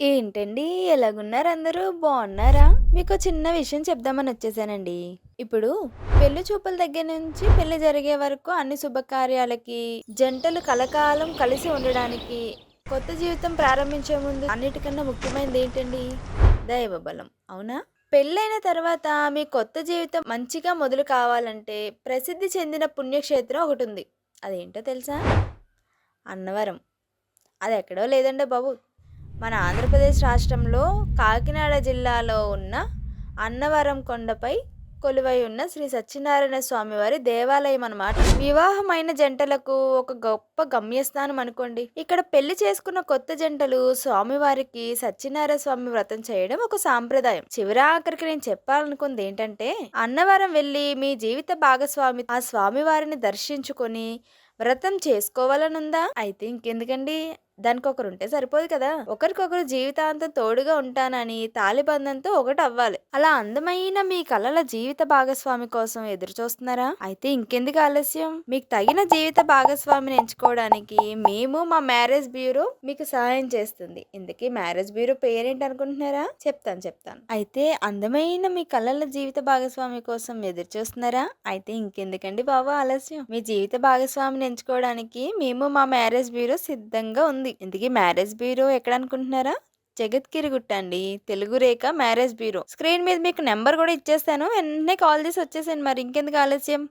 ఏంటండి? ఎలాగున్నారు అందరూ? బాగున్నారా? మీకు చిన్న విషయం చెప్దామని వచ్చేసానండి. ఇప్పుడు పెళ్ళి చూపుల దగ్గర నుంచి పెళ్ళి జరిగే వరకు అన్ని శుభకార్యాలకి జంటలు కలకాలం కలిసి ఉండడానికి కొత్త జీవితం ప్రారంభించే ముందు అన్నిటికన్నా ముఖ్యమైనది ఏంటండి? దైవ బలం అవునా? పెళ్ళైన తర్వాత మీ కొత్త జీవితం మంచిగా మొదలు కావాలంటే ప్రసిద్ధి చెందిన పుణ్యక్షేత్రం ఒకటి ఉంది అదేంటో తెలుసా? అన్నవరం. అది ఎక్కడో లేదండి బాబు. మన ఆంధ్రప్రదేశ్ రాష్ట్రంలో కాకినాడ జిల్లాలో ఉన్న అన్నవరం కొండపై కొలువై ఉన్న శ్రీ సత్యనారాయణ స్వామి వారి దేవాలయం అన్నమాట. వివాహమైన జంటలకు ఒక గొప్ప గమ్యస్థానం అనుకోండి. ఇక్కడ పెళ్ళి చేసుకున్న కొత్త జంటలు స్వామివారికి సత్యనారాయణ స్వామి వ్రతం చేయడం ఒక సాంప్రదాయం. చివరి ఆఖరికి నేను చెప్పాలనుకుంది ఏంటంటే అన్నవరం వెళ్ళి మీ జీవిత భాగస్వామి ఆ స్వామివారిని దర్శించుకొని వ్రతం చేసుకోవాలనుందా? అయితే ఇంకెందుకండి? దానికి ఒకరు ఉంటే సరిపోదు కదా. ఒకరికొకరు జీవితాంతం తోడుగా ఉంటానని తాలిబంధంతో ఒకటి అవ్వాలి అలా అందమైన మీ కలల జీవిత భాగస్వామి కోసం ఎదురు చూస్తున్నారా అయితే ఇంకెందుకు ఆలస్యం? మీకు తగిన జీవిత భాగస్వామిని ఎంచుకోవడానికి మేము మా మ్యారేజ్ బ్యూరో మీకు సహాయం చేస్తుంది. ఇందుకే మ్యారేజ్ బ్యూరో పేరేంటి అనుకుంటున్నారా చెప్తాను చెప్తాను. అయితే అందమైన మీ కలల జీవిత భాగస్వామి కోసం ఎదురు చూస్తున్నారా అయితే ఇంకెందుకండి బాబు ఆలస్యం? మీ జీవిత భాగస్వామిని ఎంచుకోవడానికి మేము మా మ్యారేజ్ బ్యూరో సిద్ధంగా ఉంది. ఇందుకే మ్యారేజ్ బ్యూరో ఎక్కడ అనుకుంటున్నారా జగత్గిరి గుట్ట అండి Telugu Rekha marriage bureau. Screen మీద మీకు నెంబర్ కూడా ఇచ్చేస్తాను. వెంటనే కాల్ చేసి వచ్చేసాను మరి. ఇంకెందుకు ఆలస్యం?